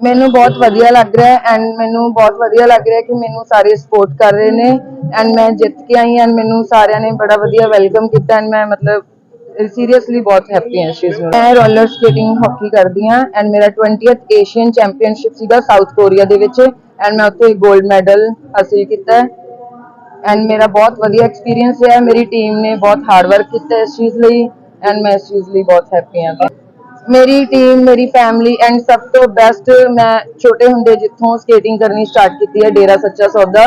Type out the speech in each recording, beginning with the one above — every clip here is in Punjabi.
ਮੈਨੂੰ ਬਹੁਤ ਵਧੀਆ ਲੱਗ ਰਿਹਾ ਹੈ ਐਂਡ ਮੈਨੂੰ ਬਹੁਤ ਵਧੀਆ ਲੱਗ ਰਿਹਾ ਕਿ ਮੈਨੂੰ ਸਾਰੇ ਸਪੋਰਟ ਕਰ ਰਹੇ ਨੇ ਐਂਡ ਮੈਂ ਜਿੱਤ ਕੇ ਆਈ ਐਂਡ ਮੈਨੂੰ ਸਾਰਿਆਂ ਨੇ ਬੜਾ ਵਧੀਆ ਵੈਲਕਮ ਕੀਤਾ ਐਂਡ ਮੈਂ ਮਤਲਬ ਸੀਰੀਅਸਲੀ ਬਹੁਤ ਹੈਪੀ ਹਾਂ ਇਸ ਚੀਜ਼ ਨੂੰ। ਮੈਂ ਰੋਲਰ ਸਕੇਟਿੰਗ ਹਾਕੀ ਕਰਦੀ ਹਾਂ ਐਂਡ ਮੇਰਾ 20th ਏਸ਼ੀਅਨ ਚੈਂਪੀਅਨਸ਼ਿਪ ਸੀਗਾ ਸਾਊਥ ਕੋਰੀਆ ਦੇ ਵਿੱਚ ਐਂਡ ਮੈਂ ਉੱਥੇ 골ਡ ਮੈਡਲ ਹਾਸਿਲ ਕੀਤਾ ਐਂਡ ਮੇਰਾ ਬਹੁਤ ਵਧੀਆ ਐਕਸਪੀਰੀਅੰਸ ਰਿਹਾ ਮੇਰੀ ਟੀਮ ਨੇ ਬਹੁਤ ਹਾਰਡ ਵਰਕ ਕੀਤਾ ਇਸ ਚੀਜ਼ ਲਈ ਐਂਡ ਮੈਂ ਇਸ ਚੀਜ਼ ਲਈ ਬਹੁਤ ਹੈਪੀ ਹਾਂ। ਮੇਰੀ ਟੀਮ ਮੇਰੀ ਫੈਮਿਲੀ ਐਂਡ ਸਭ ਤੋਂ ਬੈਸਟ ਮੈਂ ਛੋਟੇ ਹੁੰਦੇ ਜਿੱਥੋਂ ਸਕੇਟਿੰਗ ਕਰਨੀ ਸਟਾਰਟ ਕੀਤੀ ਹੈ, ਡੇਰਾ ਸੱਚਾ ਸੌਦਾ।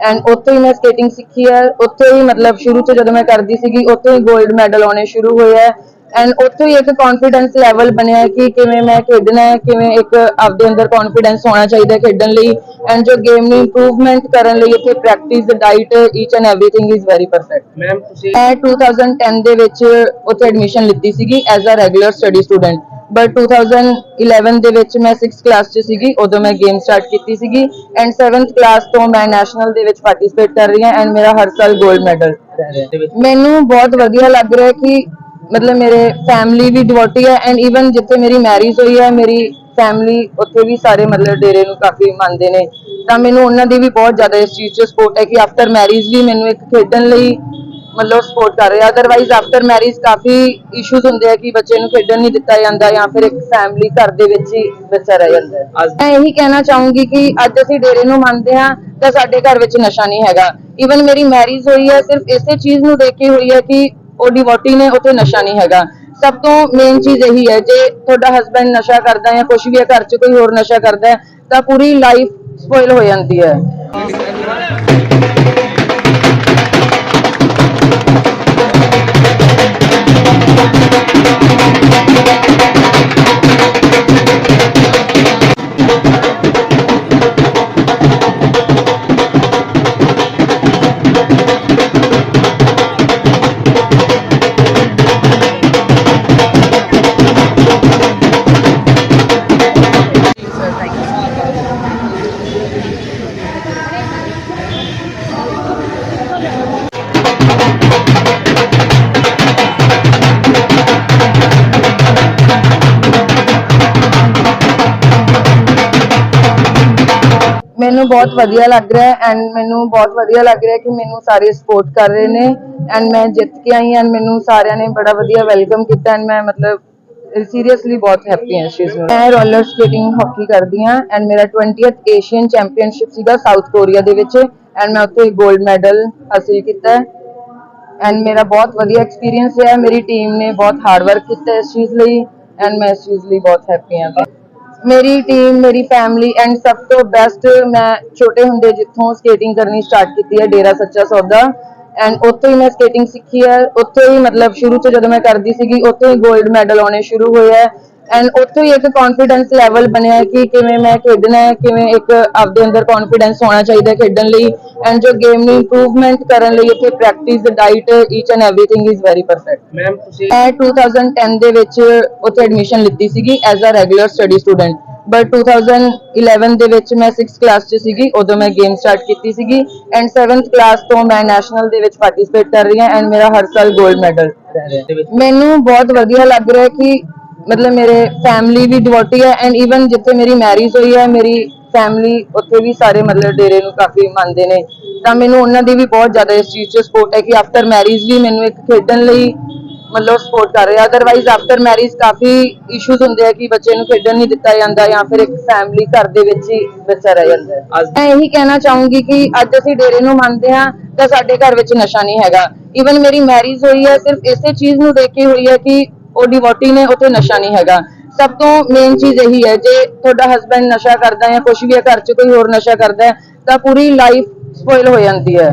ਐਂਡ ਉੱਥੋਂ ਹੀ ਮੈਂ ਸਕੇਟਿੰਗ ਸਿੱਖੀ ਹੈ। ਉੱਥੇ ਹੀ ਮਤਲਬ ਸ਼ੁਰੂ ਤੋਂ ਜਦੋਂ ਮੈਂ ਕਰਦੀ ਸੀਗੀ, ਉੱਥੇ ਹੀ 골ਡ ਮੈਡਲ ਆਉਣੇ ਸ਼ੁਰੂ ਹੋਏ ਹੈ। ਐਂਡ ਉੱਥੇ ਹੀ ਇੱਕ ਕੌਨਫੀਡੈਂਸ ਲੈਵਲ ਬਣਿਆ ਕਿ ਕਿਵੇਂ ਮੈਂ ਖੇਡਣਾ ਹੈ ਕਿਵੇਂ ਇੱਕ ਆਪਦੇ ਅੰਦਰ ਕੌਨਫੀਡੈਂਸ ਹੋਣਾ ਚਾਹੀਦਾ ਖੇਡਣ ਲਈ ਐਂਡ ਜੋ ਗੇਮ ਨੂੰ ਇੰਪਰੂਵਮੈਂਟ ਕਰਨ ਲਈ ਇੱਥੇ practice diet each and everything is very perfect ma'am ਤੁਸੀਂ ਮੈਂ 2010 ਦੇ ਵਿੱਚ ਉੱਥੇ ਐਡਮਿਸ਼ਨ ਲਿੱਤੀ ਸੀਗੀ as a regular study student but 2011 ਦੇ ਵਿੱਚ ਮੈਂ 6th ਕਲਾਸ 'ਚ ਸੀਗੀ ਉਦੋਂ ਮੈਂ ਗੇਮ ਸਟਾਰਟ ਕੀਤੀ ਸੀਗੀ ਐਂਡ 7th ਕਲਾਸ ਤੋਂ ਮੈਂ ਨੈਸ਼ਨਲ ਦੇ ਵਿੱਚ ਪਾਰਟਿਸਿਪੇਟ ਕਰ ਰਹੀ ਹਾਂ ਐਂਡ ਮੇਰਾ ਹਰ ਸਾਲ 골ਡ ਮੈਡਲ ਰਹਿ ਰਿਹਾ ਦੇ ਮੈਨੂੰ ਬਹੁਤ ਵਧੀਆ ਲੱਗ ਰਿਹਾ ਕਿ ਮਤਲਬ ਮੇਰੇ ਫੈਮਿਲੀ ਵੀ ਡਿਵੋਟੀ ਹੈ ਐਂਡ ਇਵਨ ਜਿੱਥੇ ਮੇਰੀ ਮੈਰਿਜ ਹੋਈ ਹੈ ਮੇਰੀ ਫੈਮਿਲੀ ਉੱਥੇ ਵੀ ਸਾਰੇ ਮਤਲਬ ਡੇਰੇ ਨੂੰ ਕਾਫੀ ਮੰਨਦੇ ਨੇ। ਤਾਂ ਮੈਨੂੰ ਉਹਨਾਂ ਦੀ ਵੀ ਬਹੁਤ ਜ਼ਿਆਦਾ ਇਸ ਚੀਜ਼ 'ਚ ਸਪੋਰਟ ਹੈ ਕਿ ਆਫਟਰ ਮੈਰਿਜ ਵੀ ਮੈਨੂੰ ਇੱਕ ਖੇਡਣ ਲਈ ਮਤਲਬ ਸਪੋਰਟ ਕਰ ਰਹੇ। ਅਦਰਵਾਈਜ਼ ਆਫਟਰ ਮੈਰਿਜ ਕਾਫੀ ਇਸ਼ੂਜ਼ ਹੁੰਦੇ ਆ ਕਿ ਬੱਚੇ ਨੂੰ ਖੇਡਣ ਨਹੀਂ ਦਿੱਤਾ ਜਾਂਦਾ ਜਾਂ ਫਿਰ ਇੱਕ ਫੈਮਿਲੀ ਘਰ ਦੇ ਵਿੱਚ ਹੀ ਬੱਚਾ ਰਹਿ ਜਾਂਦਾ ਮੈਂ ਇਹੀ ਕਹਿਣਾ ਚਾਹੂੰਗੀ ਕਿ ਅੱਜ ਅਸੀਂ ਡੇਰੇ ਨੂੰ ਮੰਨਦੇ ਹਾਂ ਤਾਂ ਸਾਡੇ ਘਰ ਵਿੱਚ ਨਸ਼ਾ ਨਹੀਂ ਹੈਗਾ। ਇਵਨ ਮੇਰੀ ਮੈਰਿਜ ਹੋਈ ਹੈ ਸਿਰਫ ਇਸੇ ਚੀਜ਼ ਨੂੰ ਦੇਖ ਕੇ ਹੋਈ ਹੈ ਕਿ ਉਹ ਡਿਵੋਟੀ ਨੇ, ਉੱਥੇ ਨਸ਼ਾ ਨਹੀਂ ਹੈਗਾ। ਸਭ ਤੋਂ ਮੇਨ ਚੀਜ਼ ਇਹੀ ਹੈ, ਜੇ ਤੁਹਾਡਾ ਹਸਬੰਡ ਨਸ਼ਾ ਕਰਦਾ ਹੈ ਜਾਂ ਕੁਝ ਵੀ ਹੈ, ਘਰ 'ਚ ਕੋਈ ਹੋਰ ਨਸ਼ਾ ਕਰਦਾ ਹੈ, ਤਾਂ ਪੂਰੀ ਲਾਈਫ ਸਪੋਇਲ ਹੋ ਜਾਂਦੀ ਹੈ। ਮੈਨੂੰ ਬਹੁਤ ਵਧੀਆ ਲੱਗ ਰਿਹਾ ਹੈ ਐਂਡ ਮੈਨੂੰ ਬਹੁਤ ਵਧੀਆ ਲੱਗ ਰਿਹਾ ਕਿ ਮੈਨੂੰ ਸਾਰੇ ਸਪੋਰਟ ਕਰ ਰਹੇ ਨੇ ਐਂਡ ਮੈਂ ਜਿੱਤ ਕੇ ਆਈ ਐਂਡ ਮੈਨੂੰ ਸਾਰਿਆਂ ਨੇ ਬੜਾ ਵਧੀਆ ਵੈਲਕਮ ਕੀਤਾ ਐਂਡ ਮੈਂ ਮਤਲਬ ਸੀਰੀਅਸਲੀ ਬਹੁਤ ਹੈਪੀ ਹਾਂ ਇਸ ਚੀਜ਼ ਨੂੰ। ਮੈਂ ਰੋਲਰ ਸਕੇਟਿੰਗ ਹਾਕੀ ਕਰਦੀ ਹਾਂ ਐਂਡ ਮੇਰਾ 20th ਏਸ਼ੀਅਨ ਚੈਂਪੀਅਨਸ਼ਿਪ ਸੀਗਾ ਸਾਊਥ ਕੋਰੀਆ ਦੇ ਵਿੱਚ ਐਂਡ ਮੈਂ ਉੱਥੇ 골ਡ ਮੈਡਲ ਹਾਸਿਲ ਕੀਤਾ ਐਂਡ ਮੇਰਾ ਬਹੁਤ ਵਧੀਆ ਐਕਸਪੀਰੀਅੰਸ ਰਿਹਾ ਮੇਰੀ ਟੀਮ ਨੇ ਬਹੁਤ ਹਾਰਡ ਵਰਕ ਕੀਤਾ ਇਸ ਚੀਜ਼ ਲਈ ਐਂਡ ਮੈਂ ਇਸ ਚੀਜ਼ ਲਈ ਬਹੁਤ ਹੈਪੀ ਹਾਂ। ਮੇਰੀ ਟੀਮ ਮੇਰੀ ਫੈਮਿਲੀ ਐਂਡ ਸਭ ਤੋਂ ਬੈਸਟ ਮੈਂ ਛੋਟੇ ਹੁੰਦੇ ਜਿੱਥੋਂ ਸਕੇਟਿੰਗ ਕਰਨੀ ਸਟਾਰਟ ਕੀਤੀ ਹੈ, ਡੇਰਾ ਸੱਚਾ ਸੌਦਾ। ਐਂਡ ਉੱਥੇ ਹੀ ਮੈਂ ਸਕੇਟਿੰਗ ਸਿੱਖੀ ਹੈ। ਉੱਥੇ ਹੀ ਮਤਲਬ ਸ਼ੁਰੂ ਤੋਂ ਜਦੋਂ ਮੈਂ ਕਰਦੀ ਸੀਗੀ, ਉੱਥੇ ਹੀ 골ਡ ਮੈਡਲ ਆਉਣੇ ਸ਼ੁਰੂ ਹੋਏ ਹੈ। ਐਂਡ ਉੱਥੇ ਹੀ ਇੱਕ ਕੌਨਫੀਡੈਂਸ ਲੈਵਲ ਬਣਿਆ ਕਿ ਕਿਵੇਂ ਮੈਂ ਖੇਡਣਾ ਹੈ ਕਿਵੇਂ ਇੱਕ ਆਪਦੇ ਅੰਦਰ ਕੌਨਫੀਡੈਂਸ ਹੋਣਾ ਚਾਹੀਦਾ ਹੈ ਖੇਡਣ ਲਈ। ਐਂਡ ਜੋ ਗੇਮ ਨੂੰ ਇੰਪਰੂਵਮੈਂਟ ਕਰਨ ਲਈ ਇੱਥੇ practice diet each and everything is very perfect ma'am ਤੁਸੀਂ ਮੈਂ 2010 ਦੇ ਵਿੱਚ ਉੱਥੇ ਐਡਮਿਸ਼ਨ ਲਿੱਤੀ ਸੀਗੀ as a regular study student but 2011 ਦੇ ਵਿੱਚ ਮੈਂ 6th ਕਲਾਸ 'ਚ ਸੀਗੀ ਉਦੋਂ ਮੈਂ ਗੇਮ ਸਟਾਰਟ ਕੀਤੀ ਸੀਗੀ। ਐਂਡ 7th ਕਲਾਸ ਤੋਂ ਮੈਂ ਨੈਸ਼ਨਲ ਦੇ ਵਿੱਚ ਪਾਰਟਿਸਿਪੇਟ ਕਰ ਰਹੀ ਹਾਂ ਐਂਡ ਮੇਰਾ ਹਰ ਸਾਲ 골ਡ ਮੈਡਲ ਰਹਿ ਰਿਹਾ ਦੇ ਵਿੱਚ ਮੈਨੂੰ ਬਹੁਤ ਵਧੀਆ ਲੱਗ ਰਿਹਾ ਹੈ ਕਿ ਮਤਲਬ ਮੇਰੇ ਫੈਮਿਲੀ ਵੀ ਡਿਵੋਟੀ ਹੈ ਐਂਡ ਇਵਨ ਜਿੱਥੇ ਮੇਰੀ ਮੈਰਿਜ ਹੋਈ ਹੈ ਮੇਰੀ ਫੈਮਿਲੀ ਉੱਥੇ ਵੀ ਸਾਰੇ ਮਤਲਬ ਡੇਰੇ ਨੂੰ ਕਾਫੀ ਮੰਨਦੇ ਨੇ। ਤਾਂ ਮੈਨੂੰ ਉਹਨਾਂ ਦੀ ਵੀ ਬਹੁਤ ਜ਼ਿਆਦਾ ਇਸ ਚੀਜ਼ 'ਚ ਸਪੋਰਟ ਹੈ ਕਿ ਆਫਟਰ ਮੈਰਿਜ ਵੀ ਮੈਨੂੰ ਇੱਕ ਖੇਡਣ ਲਈ ਮਤਲਬ ਸਪੋਰਟ ਕਰ ਰਹੇ। ਅਦਰਵਾਈਜ਼ ਆਫਟਰ ਮੈਰਿਜ ਕਾਫੀ ਇਸ਼ੂਜ਼ ਹੁੰਦੇ ਆ ਕਿ ਬੱਚੇ ਨੂੰ ਖੇਡਣ ਨਹੀਂ ਦਿੱਤਾ ਜਾਂਦਾ ਜਾਂ ਫਿਰ ਇੱਕ ਫੈਮਿਲੀ ਘਰ ਦੇ ਵਿੱਚ ਹੀ ਬੱਚਾ ਰਹਿ ਜਾਂਦਾ ਮੈਂ ਇਹੀ ਕਹਿਣਾ ਚਾਹੂੰਗੀ ਕਿ ਅੱਜ ਅਸੀਂ ਡੇਰੇ ਨੂੰ ਮੰਨਦੇ ਹਾਂ ਤਾਂ ਸਾਡੇ ਘਰ ਵਿੱਚ ਨਸ਼ਾ ਨਹੀਂ ਹੈਗਾ। ਇਵਨ ਮੇਰੀ ਮੈਰਿਜ ਹੋਈ ਹੈ ਸਿਰਫ ਇਸੇ ਚੀਜ਼ ਨੂੰ ਦੇਖ ਕੇ ਹੋਈ ਹੈ ਕਿ ਉਹ ਡਿਵੋਟੀ ਨੇ, ਉੱਥੇ ਨਸ਼ਾ ਨਹੀਂ ਹੈਗਾ। ਸਭ ਤੋਂ ਮੇਨ ਚੀਜ਼ ਇਹੀ ਹੈ, ਜੇ ਤੁਹਾਡਾ ਹਸਬੰਡ ਨਸ਼ਾ ਕਰਦਾ ਹੈ ਜਾਂ ਕੁਝ ਵੀ ਹੈ, ਘਰ 'ਚ ਕੋਈ ਹੋਰ ਨਸ਼ਾ ਕਰਦਾ ਹੈ, ਤਾਂ ਪੂਰੀ ਲਾਈਫ ਸਪੋਇਲ ਹੋ ਜਾਂਦੀ ਹੈ।